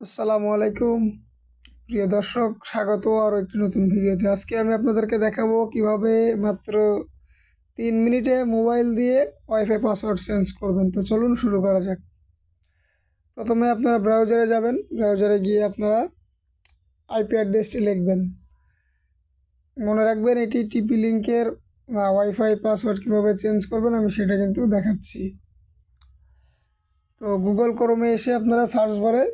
আসসালামু আলাইকুম। প্রিয় দর্শক, স্বাগত আরও একটি নতুন ভিডিওতে। আজকে আমি আপনাদেরকে দেখাবো কীভাবে মাত্র তিন মিনিটে মোবাইল দিয়ে ওয়াইফাই পাসওয়ার্ড চেঞ্জ করবেন। তো চলুন শুরু করা যাক। প্রথমে আপনারা ব্রাউজারে যাবেন। ব্রাউজারে গিয়ে আপনারা আইপি অ্যাড্রেসটি লিখবেন। মনে রাখবেন এটি টিপি লিঙ্কের ওয়াইফাই পাসওয়ার্ড কীভাবে চেঞ্জ করবেন আমি সেটা কিন্তু দেখাচ্ছি। তো গুগল ক্রোমে এসে আপনারা সার্চ বারে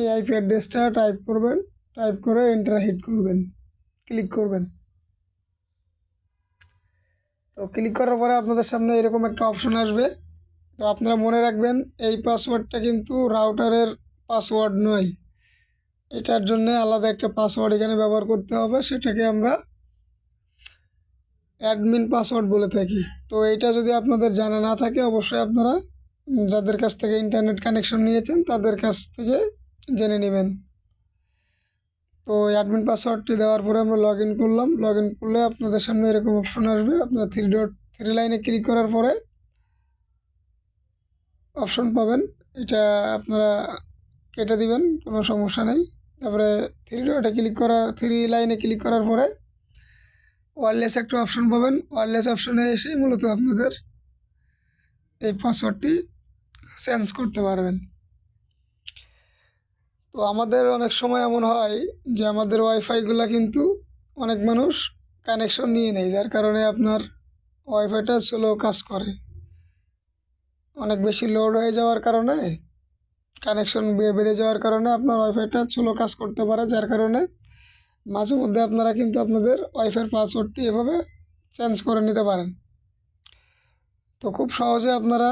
এই আইপি অ্যাড্রেসটা টাইপ করবেন টাইপ করে এন্টার হিট করবেন ক্লিক করবেন। তো ক্লিক করার পরে আপনাদের সামনে এরকম একটা অপশন আসবে। তো আপনারা মনে রাখবেন, এই পাসওয়ার্ডটা কিন্তু রাউটারের পাসওয়ার্ড নয়। এটার জন্য আলাদা একটা পাসওয়ার্ড এখানে ব্যবহার করতে হবে, সেটাকে আমরা অ্যাডমিন পাসওয়ার্ড বলে থাকি। তো এটা যদি আপনাদের জানা না থাকে, অবশ্যই আপনারা যাদের কাছ থেকে ইন্টারনেট কানেকশন নিয়েছেন, তাদের কাছ থেকে জেনে নেবেন। তো অ্যাডমিন পাসওয়ার্ডটি দেওয়ার পরে আমরা লগ ইন করলাম। লগ ইন করলে আপনাদের সামনে এরকম অপশন আসবে। আপনারা থ্রি ডট থ্রি লাইনে ক্লিক করার পরে অপশন পাবেন। এটা আপনারা কেটে দিবেন, কোনো সমস্যা নেই। তারপরে থ্রি ডটে ক্লিক করার থ্রি লাইনে ক্লিক করার পরে ওয়ারলেস একটা অপশন পাবেন। ওয়ারলেস অপশনে এসে মূলত আপনাদের এই পাসওয়ার্ডটি চেঞ্জ করতে পারবেন। তো আমাদের অনেক সময় এমন হয় যে আমাদের ওয়াইফাইগুলো কিন্তু অনেক মানুষ কানেকশন নিয়ে নেয়, যার কারণে আপনার ওয়াইফাইটা স্লো কাজ করে। অনেক বেশি লোড হয়ে যাওয়ার কারণে কানেকশন বেড়ে যাওয়ার কারণে আপনার ওয়াইফাইটা স্লো কাজ করতে পারে, যার কারণে মাঝে মধ্যে আপনারা কিন্তু আপনাদের ওয়াইফাইয়ের পাসওয়ার্ডটি এভাবে চেঞ্জ করে নিতে পারেন। তো খুব সহজে আপনারা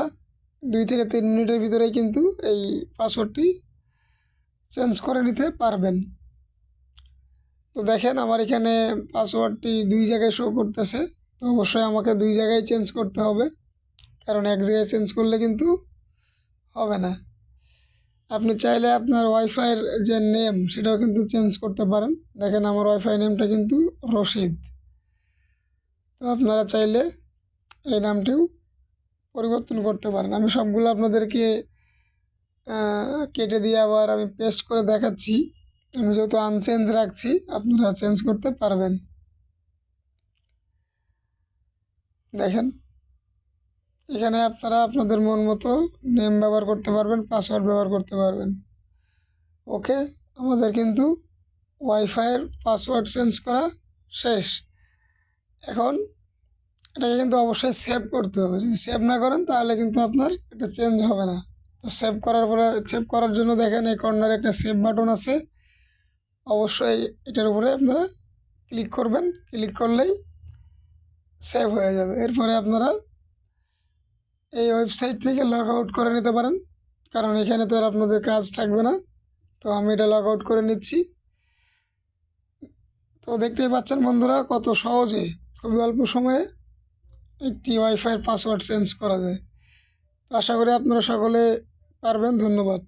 দুই থেকে তিন মিনিটের ভিতরেই কিন্তু এই পাসওয়ার্ডটি চেঞ্জ করে নিতে পারবেন। তো দেখেন আমার এখানে পাসওয়ার্ডটি দুই জায়গায় শো করতেছে, তো অবশ্যই আমাকে দুই জায়গায় চেঞ্জ করতে হবে, কারণ এক জায়গায় চেঞ্জ করলে কিন্তু হবে না। আপনি চাইলে আপনার ওয়াইফাইয়ের যে নেম সেটাও কিন্তু চেঞ্জ করতে পারেন। দেখেন আমার ওয়াইফাই নেমটা কিন্তু রশিদ। তো আপনারা চাইলে এই নামটিও পরিবর্তন করতে পারেন। আমি সবগুলো আপনাদেরকে কেটে দিয়ে আবার আমি পেস্ট করে দেখাচ্ছি। আমি যেহেতু আনচেঞ্জ রাখছি, আপনারা চেঞ্জ করতে পারবেন। দেখেন, এখানে আপনারা আপনাদের মন মতো নেম ব্যবহার করতে পারবেন পাসওয়ার্ড ব্যবহার করতে পারবেন। ওকে আমাদের কিন্তু ওয়াইফাইয়ের পাসওয়ার্ড চেঞ্জ করা শেষ। এখন এটাকে কিন্তু অবশ্যই সেভ করতে হবে। যদি সেভ না করেন, তাহলে কিন্তু আপনার এটা চেঞ্জ হবে না। তো সেভ করার পরে সেভ করার জন্য দেখেন এই কর্নারে একটা সেভ বাটন আছে। অবশ্যই এটার উপরে আপনারা ক্লিক করবেন। ক্লিক করলেই সেভ হয়ে যাবে। এরপরে আপনারা এই ওয়েবসাইট থেকে লগ আউট করে নিতে পারেন। কারণ এখানে তো আর আপনাদের কাজ থাকবে না। তো আমি এটা লগ আউট করে নিচ্ছি। তো দেখতেই পাচ্ছেন বন্ধুরা, কত সহজে, খুবই অল্প সময়ে একটি ওয়াইফাইয়ের পাসওয়ার্ড চেঞ্জ করা যায়। তো আশা করি আপনারা সকলে পারবেন ধন্যবাদ।